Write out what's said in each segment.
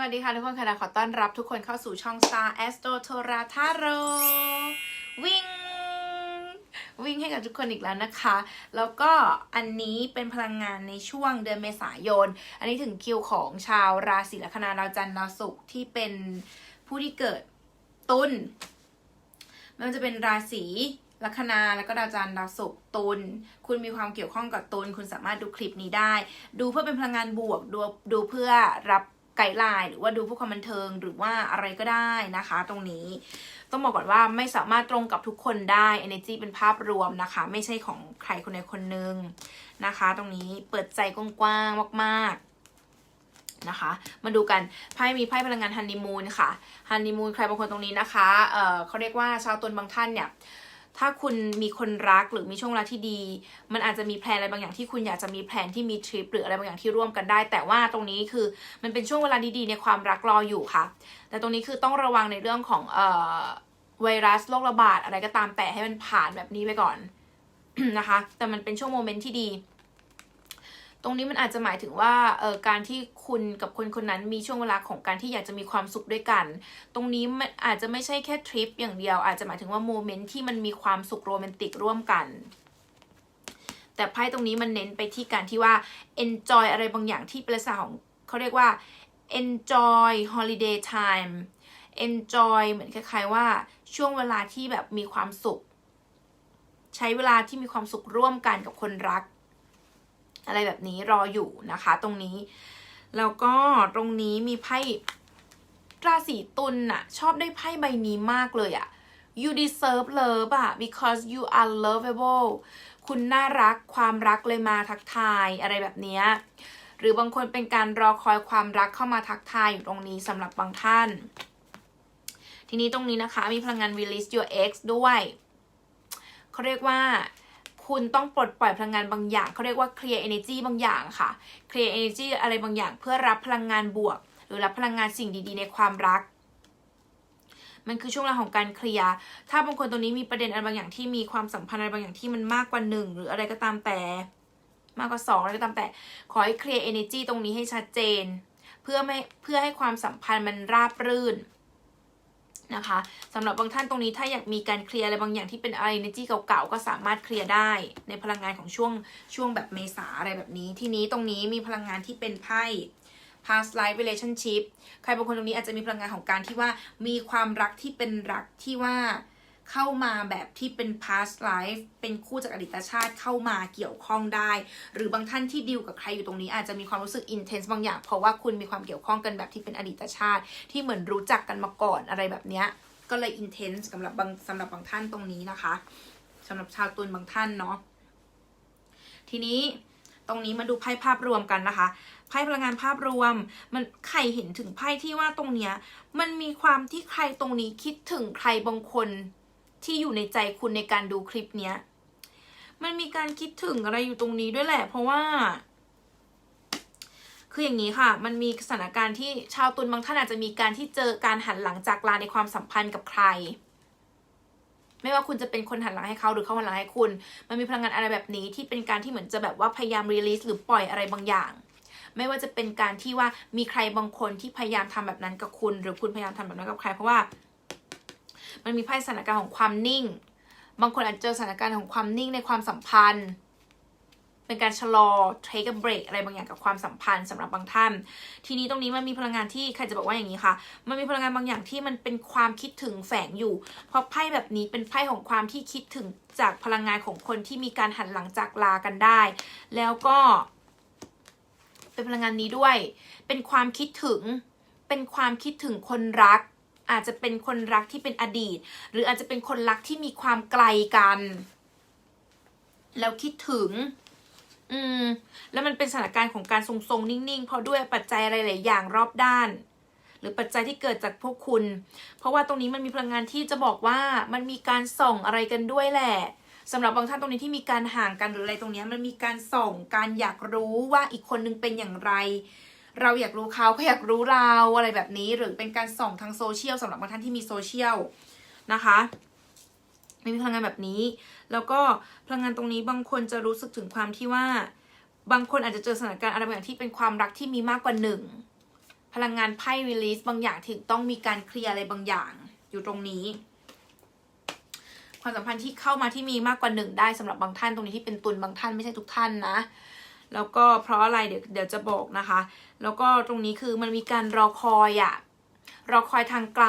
วัสดีค่ะทุกคนค่ะขอต้อนรับทุกคนเข้าสู่ช่อง Star Astro t o r a t a r o วิ่ง วิ่งให้กับทุกคนอีกแล้วนะคะ แล้วก็อันนี้เป็นพลังงานในช่วงเดือนเมษายน อันนี้ถึงคิวของชาวราศีลัคนาดาวจันทร์ดาวศุกร์ที่เป็นผู้ที่เกิดตุลไม่ว่าจะเป็นราศีลัคนาแล้วก็ดาวจันทร์ดาวศุกร์ตุลคุณมีความเกี่ยวข้องกับตุลคุณสามารถดูคลิปนี้ได้ ดูเพื่อเป็นพลังงานบวกดูดูเพื่อรับ ไกด์ไลน์หรือว่าดูเพื่อความบันเทิงหรือว่าอะไรก็ได้นะคะ ตรงนี้ต้องบอกก่อนว่าไม่สามารถตรงกับทุกคนได้ energy เป็นภาพรวมนะคะ ไม่ใช่ของใครคนใดคนหนึ่งนะคะ ตรงนี้เปิดใจกว้างๆมากๆนะคะ มาดูกันไพ่มีไพ่พลังงานฮันนีมูนค่ะฮันนีมูนใครบางคนตรงนี้นะคะเออเขาเรียกว่าชาวตนบางท่านเนี่ย ถ้าคุณมีคนรักหรือมีช่วงเวลาที่ดี มันอาจจะมีแพลนอะไรบางอย่างที่คุณอยากจะมีแพลนที่มีทริปหรืออะไรบางอย่างที่ร่วมกันได้ แต่ว่าตรงนี้คือมันเป็นช่วงเวลาดีๆในความรักรออยู่ค่ะ แต่ตรงนี้คือต้องระวังในเรื่องของเอ่อไวรัสโรคระบาดอะไรก็ตามแต่ให้มันผ่านแบบนี้ไปก่อนนะคะ แต่มันเป็นช่วงโมเมนต์ที่ดี ตรงนี้มันอาจจะหมายถึงว่าเอ่อการที่คุณกับคนคนนั้นมีช่วงเวลาของการที่อยากจะมีความสุขด้วยกัน ตรงนี้มันอาจจะไม่ใช่แค่ทริปอย่างเดียว อาจจะหมายถึงว่าโมเมนต์ที่มันมีความสุขโรแมนติกร่วมกัน แต่ไพ่ตรงนี้มันเน้นไปที่การที่ว่า enjoy อะไรบางอย่างที่เป็นลักษณะของเขาเรียกว่า enjoy holiday time enjoy เหมือนคล้ายๆว่าช่วงเวลาที่แบบมีความสุข ใช้เวลาที่มีความสุขร่วมกันกับคนรัก อะไรแบบนี้รออยู่นะคะ ตรงนี้ แล้วก็ตรงนี้มีไพ่ราศีตุลน่ะ ชอบได้ไพ่ใบนี้มากเลยอะ you deserve love อะ because you are lovable คุณน่ารักความรักเลยมาทักทายอะไรแบบนี้หรือบางคนเป็นการรอคอยความรักเข้ามาทักทายอยู่ตรงนี้สำหรับบางท่าน ทีนี้ตรงนี้นะคะมีพลังงาน release your ex ด้วยเขาเรียกว่า คุณต้องปลดปล่อยพลังงานบางอย่างเขาเรียกว่า clear energy บางอย่างค่ะ clear energy อะไรบางอย่าง เพื่อรับพลังงานบวก หรือรับพลังงานสิ่งดีๆ ในความรัก มันคือช่วงเวลาของการเคลียร์ถ้าบางคนตรงนี้มีประเด็นอะไรบางอย่างที่มีความสัมพันธ์อะไรบางอย่างที่มันมากกว่าหนึ่งหรืออะไรก็ตามแต่ มากกว่าสองอะไรก็ตามแต่ ขอให้เคลียร์ energy ตรงนี้ให้ชัดเจน เพื่อไม่เพื่อให้ความสัมพันธ์มันราบรื่น นะคะสำหรับบางท่านตรงนี้ถ้าอยากมีการเคลียร์อะไรบางอย่างที่เป็นอะไรในจี้เก่าๆก็สามารถเคลียร์ได้ในพลังงานของช่วงช่วงแบบเมษาอะไรแบบนี้ ทีนี้ตรงนี้มีพลังงานที่เป็นไพ่ past life relationship ใครบางคนตรงนี้อาจจะมีพลังงานของการที่ว่ามีความรักที่เป็นรักที่ว่า เข้ามาแบบที่เป็น past life เป็นคู่จากอดีตชาติเข้ามาเกี่ยวข้องได้ หรือบางท่านที่ดีลกับใครอยู่ตรงนี้อาจจะมีความรู้สึก intense บางอย่าง เพราะว่าคุณมีความเกี่ยวข้องกันแบบที่เป็นอดีตชาติ ที่เหมือนรู้จักกันมาก่อนอะไรแบบเนี้ยก็เลย intense สำหรับบางสำหรับบางท่านตรงนี้นะคะสำหรับชาวตุลบางท่านเนาะทีนี้ตรงนี้มาดูไพ่ภาพรวมกันนะคะไพ่พลังงานภาพรวม มันใครเห็นถึงไพ่ที่ว่าตรงเนี้ย มันมีความที่ใครตรงนี้คิดถึงใครบางคน ที่อยู่ในใจคุณในการดูคลิปเนี้ย มันมีการคิดถึงอะไรอยู่ตรงนี้ด้วยแหละ เพราะว่า คืออย่างนี้ค่ะ มันมีสถานการณ์ที่ชาวตุลบางท่านอาจจะมีการที่เจอการหันหลังจากลาในความสัมพันธ์กับใคร ไม่ว่าคุณจะเป็นคนหันหลังให้เขาหรือเขาหันหลังให้คุณ มันมีพลังงานอะไรแบบนี้ที่เป็นการที่เหมือนจะแบบว่าพยายามรีลิสหรือปล่อยอะไรบางอย่างไม่ว่าจะเป็นการที่ว่ามีใครบางคนที่พยายามทำแบบนั้นกับคุณ หรือคุณพยายามทำแบบนั้นกับใคร เพราะว่า มันมีไพ่สถานการณ์ของความนิ่ง บางคนอาจจะเจอสถานการณ์ของความนิ่งในความสัมพันธ์ เป็นการชะลอ take a break อะไรบางอย่างกับความสัมพันธ์สำหรับบางท่าน ทีนี้ตรงนี้มันมีพลังงานที่ใครจะบอกว่าอย่างนี้ค่ะ มันมีพลังงานบางอย่างที่มันเป็นความคิดถึงแฝงอยู่ เพราะไพ่แบบนี้เป็นไพ่ของความที่คิดถึงจากพลังงานของคนที่มีการหันหลังจากลากันได้ แล้วก็เป็นพลังงานนี้ด้วย เป็นความคิดถึง เป็นความคิดถึงคนรัก อาจจะเป็นคนรักที่เป็นอดีต หรืออาจจะเป็นคนรักที่มีความไกลกัน แล้วคิดถึง อืม แล้วมันเป็นสถานการณ์ของการทรงๆ นิ่งๆ เพราะด้วยปัจจัยอะไรหลายอย่างรอบด้าน หรือปัจจัยที่เกิดจากพวกคุณ เพราะว่าตรงนี้มันมีพลังงานที่จะบอกว่ามันมีการส่องอะไรกันด้วยแหละสำหรับบางท่านตรงนี้ที่มีการห่างกันหรืออะไรตรงนี้มันมีการส่องการอยากรู้ว่าอีกคนนึงเป็นอย่างไร เราอยากรู้เขาเขาอยากรู้เราอะไรแบบนี้ หรือเป็นการส่องทางโซเชียลสำหรับบางท่านที่มีโซเชียลนะคะมีพลังงานแบบนี้ แล้วก็พลังงานตรงนี้บางคนจะรู้สึกถึงความที่ว่า บางคนอาจจะเจอสถานการณ์อะไรบางอย่างที่เป็นความรักที่มีมากกว่าหนึ่งพลังงานไพ่ release บางอย่างถึงต้องมีการเคลียร์อะไรบางอย่าง อยู่ตรงนี้ ความสัมพันธ์ที่เข้ามาที่มีมากกว่าหนึ่งได้สำหรับบางท่านตรงนี้ที่เป็นตุนบางท่านไม่ใช่ทุกท่านนะ แล้วก็เพราะอะไรเดี๋ยวเดี๋ยวจะบอกนะคะ แล้วก็ตรงนี้คือมันมีการรอคอยอะรอคอยทางไกล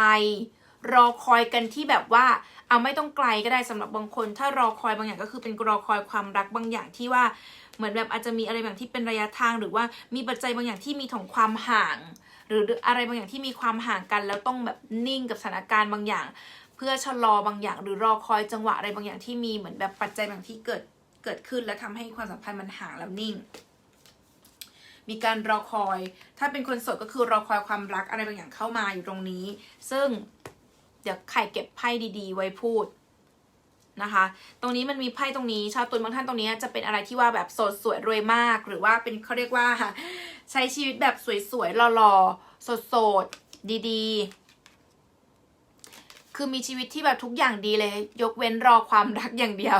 รอคอยกันที่แบบว่า เอาไม่ต้องไกลก็ได้สำหรับบางคน ถ้ารอคอยบางอย่างก็คือเป็นรอคอยความรักบางอย่างที่ว่าเหมือนแบบอาจจะมีอะไรบางที่เป็นระยะทางหรือว่ามีปัจจัยบางอย่างที่มีของความห่าง หรืออะไรบางอย่างที่มีความห่างกันแล้วต้องแบบนิ่งกับสถานการณ์บางอย่าง เพื่อชะลอบางอย่าง หรือรอคอยจังหวะอะไรบางอย่างที่มีเหมือนแบบปัจจัยบางที่เกิด เกิดขึ้นแล้วทำให้ความสัมพันธ์มันห่างแล้วนิ่ง มีการรอคอย ถ้าเป็นคนโสดก็คือรอคอยความรักอะไรบางอย่างเข้ามาอยู่ตรงนี้ ซึ่งเดี๋ยวไข่เก็บไพ่ดีๆ ไว้พูดนะคะ ตรงนี้มันมีไพ่ตรงนี้ ชาวตุลบางท่านตรงนี้จะเป็นอะไรที่ว่าแบบโสดสวยรวยมาก หรือว่าเป็นเขาเรียกว่า ใช้ชีวิตแบบสวยๆหล่อๆโสดๆดีๆคือมีชีวิตที่แบบทุกอย่างดีเลย ยกเว้นรอความรักอย่างเดียว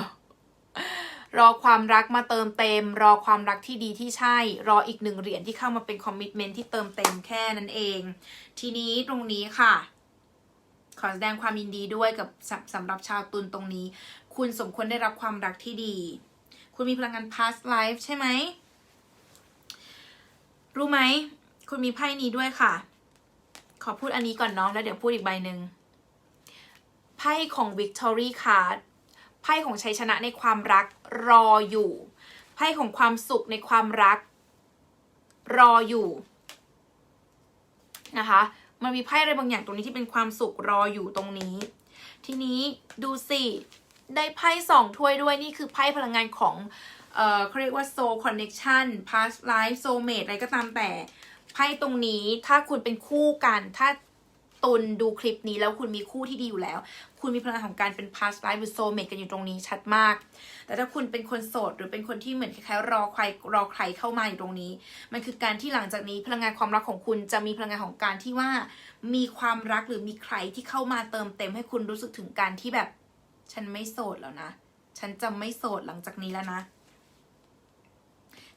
รอความรักมาเติมเต็ม รอความรักที่ดีที่ใช่ รออีกหนึ่งเหรียญที่เข้ามาเป็นคอมมิชเมนที่เติมเต็มแค่นั้นเอง ทีนี้ตรงนี้ค่ะ ขอแสดงความยินดีด้วยกับสำสำหรับชาวตุลตรงนี้ คุณสมควรได้รับความรักที่ดี คุณมีพลังงาน past life ใช่ไหม รู้ไหม คุณมีไพ่นี้ด้วยค่ะ ขอพูดอันนี้ก่อนเนาะแล้วเดี๋ยวพูดอีกใบหนึ่งไพ่ของ Victory Card ไพ่ของชัยชนะในความรักรออยู่ไพ่ของความสุขในความรัก รออยู่นะคะ มันมีไพ่อะไรบางอย่างตรงนี้ที่เป็นความสุขรออยู่ตรงนี้ ทีนี้ดูสิได้ไพ่สองถ้วยด้วยนี่คือไพ่พลังงานของเอ่อเขาเรียกว่า soul connection past life soulmate อะไรก็ตามแต่ไพ่ตรงนี้ถ้าคุณเป็นคู่กัน ถ้า ตุนดูคลิปนี้แล้วคุณมีคู่ที่ดีอยู่แล้ว คุณมีพลังของการเป็น past life หรือ soulmate กันอยู่ตรงนี้ชัดมาก แต่ถ้าคุณเป็นคนโสด หรือเป็นคนที่เหมือนคล้ายๆรอใครรอใครเข้ามาอยู่ตรงนี้ มันคือการที่หลังจากนี้พลังงานความรักของคุณจะมีพลังงานของการที่ว่า มีความรักหรือมีใครที่เข้ามาเติมเต็มให้คุณรู้สึกถึงการที่แบบ ฉันไม่โสดแล้วนะ ฉันจะไม่โสดหลังจากนี้แล้วนะ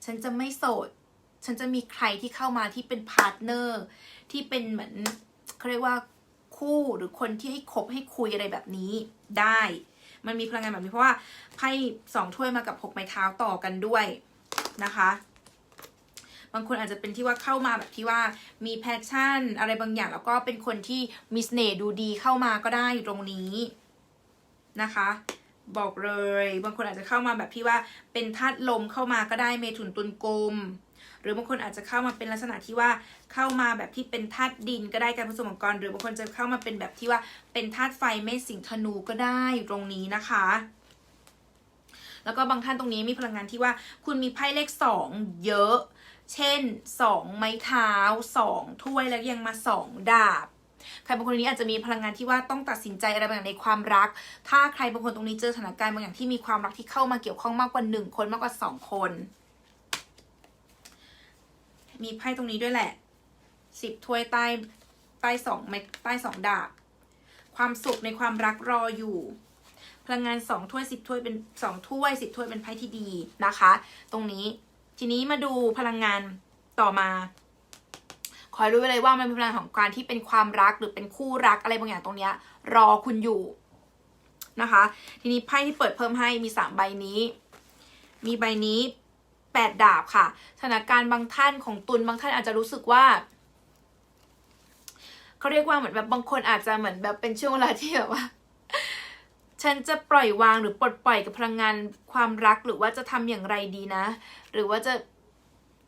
ฉันจะไม่โสดฉันจะมีใครที่เข้ามาที่เป็นพาร์ทเนอร์ที่เป็นเหมือน เขาเรียกว่าคู่หรือคนที่ให้คบให้คุยอะไรแบบนี้ได้ มันมีพลังงานแบบนี้เพราะว่าไพ่สองถ้วยมากับหกไม้เท้าต่อกันด้วยนะคะ บางคนอาจจะเป็นที่ว่าเข้ามาแบบที่ว่ามีแพชชั่น อะไรบางอย่างแล้วก็เป็นคนที่มีเสน่ห์ดูดีเข้ามาก็ได้อยู่ตรงนี้นะคะ บอกเลย บางคนอาจจะเข้ามาแบบที่ว่าเป็นธาตุลมเข้ามาก็ได้เมถุนตุลกลม หรือบางคนอาจจะเข้ามาเป็นลักษณะที่ว่าเข้ามาแบบที่เป็นธาตุดินก็ได้การผสมของกรหรือบางคนจะเข้ามาเป็นแบบที่ว่าเป็นธาตุไฟเมษสิงธนูก็ได้อยู่ตรงนี้นะคะแล้วก็บางท่านตรงนี้มีพลังงานที่ว่าคุณมีไพ่เลขสองเยอะ เช่นสองไม้เท้าสองถ้วยแล้วยังมาสองดาบ ใครบางคนนี้อาจจะมีพลังงานที่ว่าต้องตัดสินใจอะไรบางอย่างในความรัก ถ้าใครบางคนตรงนี้เจอสถานการณ์บางอย่างที่มีความรักที่เข้ามาเกี่ยวข้องมากกว่าหนึ่งคนมากกว่าสองคน มีไพ่ตรงนี้ด้วยแหละสิบถ้วยใต้ใต้สองไม้ใต้สองดาบ ความสุขในความรักรออยู่ พลังงานสองถ้วยสิบถ้วยเป็นสองถ้วยสิบถ้วยเป็นไพ่ที่ดีนะคะ ตรงนี้ทีนี้มาดูพลังงานต่อมา ขอให้รู้ไว้เลยว่ามันเป็นพลังของการที่เป็นความรักหรือเป็นคู่รักอะไรบางอย่างตรงเนี้ย รอคุณอยู่นะคะ ทีนี้ไพ่ที่เปิดเพิ่มให้มีสามใบนี้ มีใบนี้ แปดาบค่ะ สถานการณ์บางท่านของตุลบางท่านอาจจะรู้สึกว่าเขาเรียกว่าเหมือนแบบบางคนอาจจะเหมือนแบบเป็นช่วงเวลาที่แบบว่า ฉันจะปล่อยวางหรือปลดปล่อยกับพลังงานความรักหรือว่าจะทำอย่างไรดีนะ หรือว่าจะ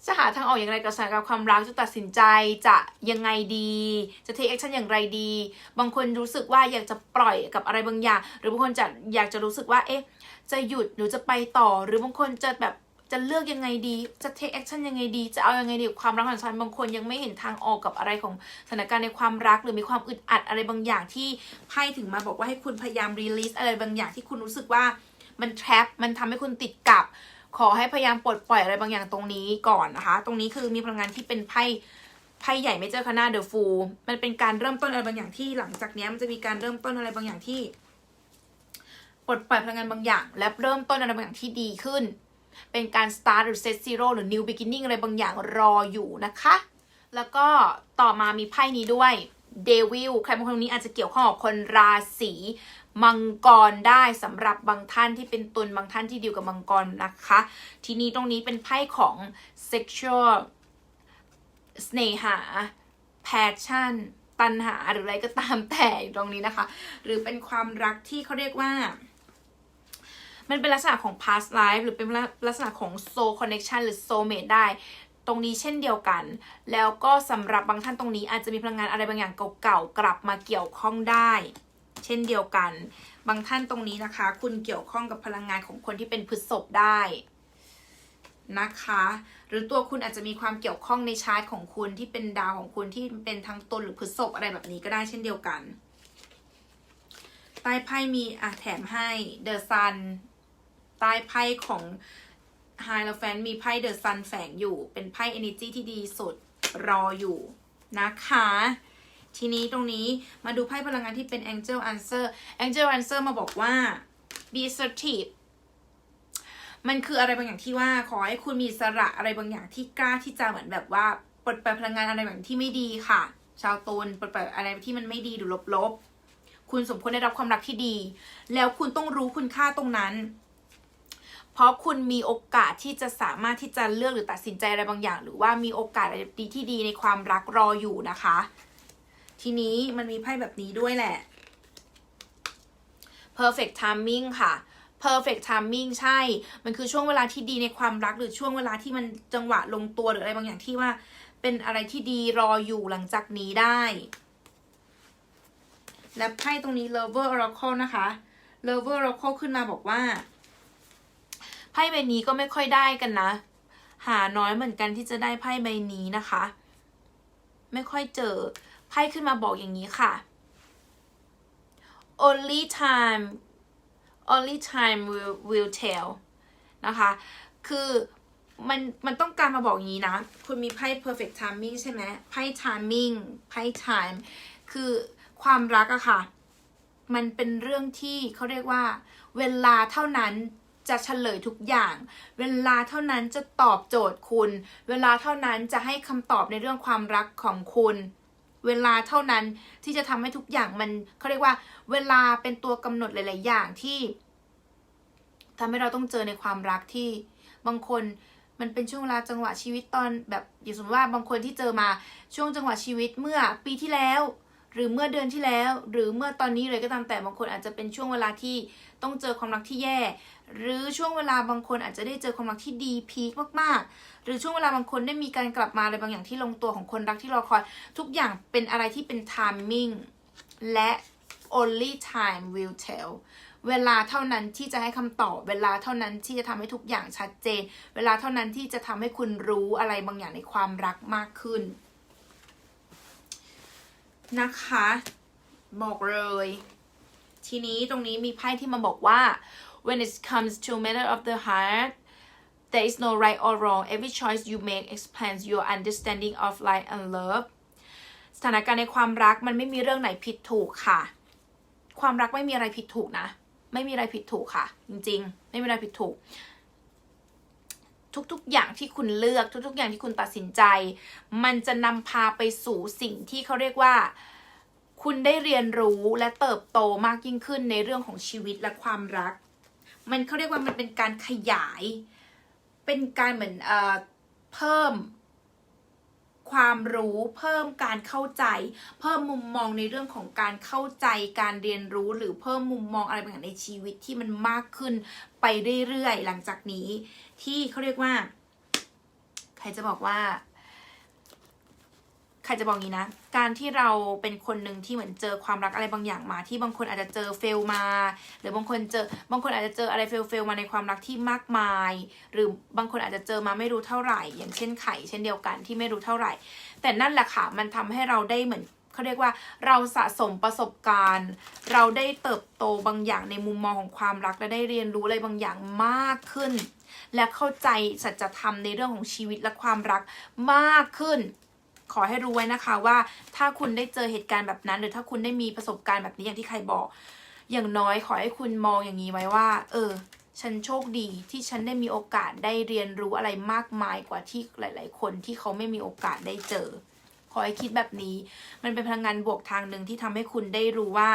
จะหาทางออกอย่างไรกับสถานการณ์ความรักจะตัดสินใจจะยังไงดี จะ take action อย่างไรดี บางคนรู้สึกว่าอยากจะปล่อยกับอะไรบางอย่าง หรือบางคนจะอยากจะรู้สึกว่า เอ๊ะ จะหยุดหรือจะไปต่อ หรือบางคนจะแบบ จะเลือกยังไงดี จะ take action ยังไงดี จะเอายังไงดีกับความรักของฉันบางคนยังไม่เห็นทางออกกับอะไรของสถานการณ์ในความรักหรือมีความอึดอัดอะไรบางอย่างที่ไพ่ถึงมาบอกว่าให้คุณพยายาม release อะไรบางอย่างที่คุณรู้สึกว่ามัน trap มันทำให้คุณติดกับ ขอให้พยายามปลดปล่อยอะไรบางอย่างตรงนี้ก่อนนะคะ ตรงนี้คือมีพลังงานที่เป็นไพ่ไพ่ใหญ่ไม่เจอคณะเดอะฟูมันเป็นการเริ่มต้นอะไรบางอย่างที่หลังจากนี้มันจะมีการเริ่มต้นอะไรบางอย่างที่ปลดปล่อยพลังงานบางอย่าง และเริ่มต้นอะไรบางอย่างที่ดีขึ้น เป็นการ start หรือ set zero หรือ new beginning อะไรบางอย่างรออยู่นะคะ แล้วก็ต่อมามีไพ่นี้ด้วยเดวิลใครบางคนนี้อาจจะเกี่ยวข้องกับคนราศีมังกรได้สำหรับบางท่านที่เป็นตุลบางท่านที่ดีลกับมังกรนะคะ ทีนี้ตรงนี้เป็นไพ่ของ sexual เสน่หา passion ตัณหาหรืออะไรก็ตามแต่อยู่ตรงนี้นะคะ หรือเป็นความรักที่เขาเรียกว่า มันเป็นลักษณะของ past life หรือเป็นลักษณะของ soul connection หรือ soulmate ได้ ตรงนี้เช่นเดียวกัน แล้วก็สำหรับบางท่านตรงนี้อาจจะมีพลังงานอะไรบางอย่างเก่าๆกลับมาเกี่ยวข้องได้ เช่นเดียวกัน บางท่านตรงนี้นะคะ คุณเกี่ยวข้องกับพลังงานของคนที่เป็นพฤษภได้นะคะ หรือตัวคุณอาจจะมีความเกี่ยวข้องในชาร์ตของคุณที่เป็นดาวของคุณที่เป็นทั้งตนหรือพฤษภอะไรแบบนี้ก็ได้เช่นเดียวกันใต้ไพ่มีอะแถมให้ The Sun ใต้ไพ่ของไฮโลแฟนมีไพ่เดอะซันแฝงอยู่ เป็นไพ่ Energy ที่ดีสุดรออยู่นะคะ ทีนี้ตรงนี้มาดูไพ่พลังงานที่เป็น Angel Answer Angel Answer มาบอกว่า be assertive มันคืออะไรบางอย่างที่ว่าขอให้คุณมีสระอะไรบางอย่างที่กล้าที่จะเหมือนแบบว่าปลดปล่อยพลังงานอะไรแบบที่ไม่ดีค่ะ ชาวตุลปลดปล่อยอะไรที่มันไม่ดีหรือลบๆ คุณสมควรได้รับความรักที่ดี แล้วคุณต้องรู้คุณค่าตรงนั้น เพราะคุณมีโอกาสที่จะสามารถที่จะเลือกหรือตัดสินใจอะไรบางอย่าง หรือว่ามีโอกาสอะไรดีที่ดีในความรักรออยู่นะคะ ทีนี้มันมีไพ่แบบนี้ด้วยแหละ perfect timing ค่ะ perfect timing ใช่ มันคือช่วงเวลาที่ดีในความรักหรือช่วงเวลาที่มันจังหวะลงตัวหรืออะไรบางอย่างที่ว่า เป็นอะไรที่ดีรออยู่หลังจากนี้ได้ และไพ่ตรงนี้ lover oracle นะคะ lover oracle ขึ้นมาบอกว่า ไพ่ใบนี้ก็ไม่ค่อยได้กันนะ หาน้อยเหมือนกันที่จะได้ไพ่ใบนี้นะคะ ไม่ค่อยเจอไพ่ขึ้นมาบอกอย่างนี้ค่ะ only time only time will will tell นะคะ คือมันมันต้องการมาบอกอย่างนี้นะ คุณมีไพ่ perfect timing ใช่ไหมไพ่ timing ไพ่ time คือความรักอะค่ะ มันเป็นเรื่องที่เขาเรียกว่า เวลาเท่านั้น จะเฉลยทุกอย่าง เวลาเท่านั้นจะตอบโจทย์คุณ เวลาเท่านั้นจะให้คำตอบในเรื่องความรักของคุณ เวลาเท่านั้นที่จะทำให้ทุกอย่างมันเขาเรียกว่า เวลาเป็นตัวกำหนดหลาย ๆ อย่างที่ทำให้เราต้องเจอในความรักที่บางคนมันเป็นช่วงเวลาจังหวะชีวิตตอนแบบอย่างสมมติว่าบางคนที่เจอมาช่วงจังหวะชีวิตเมื่อปีที่แล้ว หรือเมื่อเดือนที่แล้ว หรือเมื่อตอนนี้เลยก็ตามแต่บางคนอาจจะเป็นช่วงเวลาที่ต้องเจอความรักที่แย่ หรือช่วงเวลาบางคนอาจจะได้เจอความรักที่ดีพีคมากๆ หรือช่วงเวลาบางคนได้มีการกลับมาอะไรบางอย่างที่ลงตัวของคนรักที่รอคอย ทุกอย่างเป็นอะไรที่เป็น timing และ only time will tell เวลาเท่านั้นที่จะให้คำตอบ เวลาเท่านั้นที่จะทำให้ทุกอย่างชัดเจน เวลาเท่านั้นที่จะทำให้คุณรู้อะไรบางอย่างในความรักมากขึ้น นะคะ บอกเลย ทีนี้ตรงนี้มีไพ่ที่มาบอกว่า when it comes to matter of the heart there is no right or wrong every choice you make expands your understanding of life and love สถานการณ์ในความรักมันไม่มีเรื่องไหนผิดถูกค่ะ ความรักไม่มีอะไรผิดถูกนะ ไม่มีอะไรผิดถูกค่ะ จริงๆ ไม่มีอะไรผิดถูก ทุกๆ อย่างที่คุณเลือกทุกๆ อย่างที่คุณตัดสินใจ มันจะนำพาไปสู่สิ่งที่เขาเรียกว่า คุณได้เรียนรู้และเติบโตมากยิ่งขึ้นในเรื่องของชีวิตและความรัก มันเขาเรียกว่ามันเป็นการขยาย เป็นการเหมือนเอ่อเพิ่มความรู้เพิ่มการเข้าใจ เพิ่มมุมมองในเรื่องของการเข้าใจการเรียนรู้หรือเพิ่มมุมมองอะไรบางอย่างในชีวิตที่มันมากขึ้นไปเรื่อยๆ หลังจากนี้ ที่เขาเรียกว่า ใครจะบอกว่า ใครจะบอกงี้นะ การที่เราเป็นคนหนึ่งที่เหมือนเจอความรักอะไรบางอย่างมา ที่บางคนอาจจะเจอเฟลมา หรือบางคนเจอบางคนอาจจะเจออะไรเฟลเฟลมาในความรักที่มากมาย หรือบางคนอาจจะเจอมาไม่รู้เท่าไหร่ อย่างเช่นไข่เช่นเดียวกันที่ไม่รู้เท่าไหร่ แต่นั่นแหละค่ะมันทำให้เราได้เหมือนเขาเรียกว่าเราสะสมประสบการณ์ เราได้เติบโตบางอย่างในมุมมองของความรักและได้เรียนรู้อะไรบางอย่างมากขึ้น และเข้าใจสัจธรรมในเรื่องของชีวิตและความรักมากขึ้น ขอให้รู้ไว้นะคะว่าถ้าคุณได้เจอเหตุการณ์แบบนั้น หรือถ้าคุณได้มีประสบการณ์แบบนี้อย่างที่ใครบอก อย่างน้อยขอให้คุณมองอย่างนี้ไว้ว่า เออ ฉันโชคดีที่ฉันได้มีโอกาสได้เรียนรู้อะไรมากมายกว่าที่หลาย ๆ คนที่เขาไม่มีโอกาสได้เจอ ขอให้คิดแบบนี้ มันเป็นพลังงานบวกทางหนึ่งที่ทำให้คุณได้รู้ว่า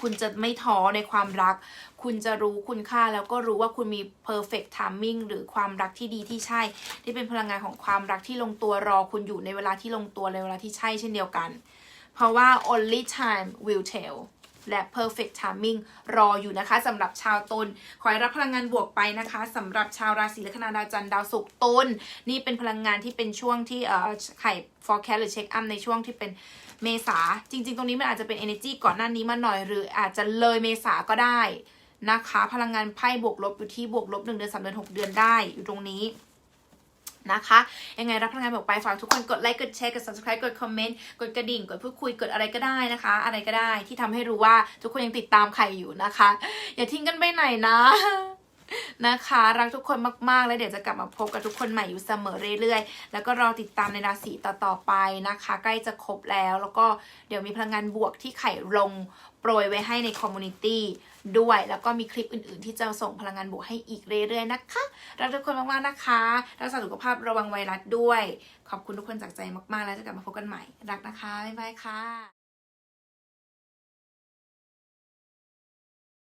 คุณจะไม่ท้อในความรัก คุณจะรู้คุณค่าแล้วก็รู้ว่าคุณมี perfect timing หรือความรักที่ดีที่ใช่ ที่เป็นพลังงานของความรักที่ลงตัวรอคุณอยู่ในเวลาที่ลงตัวในเวลาที่ใช่เช่นเดียวกัน เพราะว่า only time will tell และ perfect timing รออยู่นะคะสำหรับชาวตุลขอให้รับพลังงานบวกไปนะคะสำหรับชาวราศีลัคนาดาวจันทร์ดาวศุกร์ตุลนี่เป็นพลังงานที่เป็นช่วงที่เอ่อไข่ forecast หรือ check up ในช่วงที่เป็นเมษา จริง ๆ ตรงนี้มันอาจจะเป็น energy ก่อนหน้านี้มาหน่อย หรืออาจจะเลยเมษาก็ได้นะคะ พลังงานไพ่บวกลบอยู่ที่บวกลบ1เดือน3เดือน6เดือนได้อยู่ตรงนี้ นะคะ ยังไงรับพลังงานบอกไปฝากทุกคนกดไลค์กดแชร์กด subscribe กดคอมเมนต์กดกระดิ่ง กดพูดคุยกดอะไรก็ได้นะคะ อะไรก็ได้ที่ทำให้รู้ว่าทุกคนยังติดตามใครอยู่นะคะ อย่าทิ้งกันไปไหนนะ นะคะ รักทุกคนมากๆ แล้วเดี๋ยวจะกลับมาพบกับทุกคนใหม่อยู่เสมอเรื่อยๆ แล้วก็รอติดตามในราศีต่อๆไปนะคะ ใกล้จะครบแล้ว แล้วก็เดี๋ยวมีพลังงานบวกที่ไข่ลงโปรยไว้ให้ในคอมมูนิตี้ด้วย แล้วก็มีคลิปอื่นๆ ที่จะส่งพลังงานบวกให้อีกเรื่อยๆนะคะ รักทุกคนมากๆนะคะรักษาสุขภาพระวังไวรัสด้วย ขอบคุณทุกคนจากใจมากๆ แล้วจะกลับมาพบกันใหม่ รักนะคะบ๊ายบายค่ะ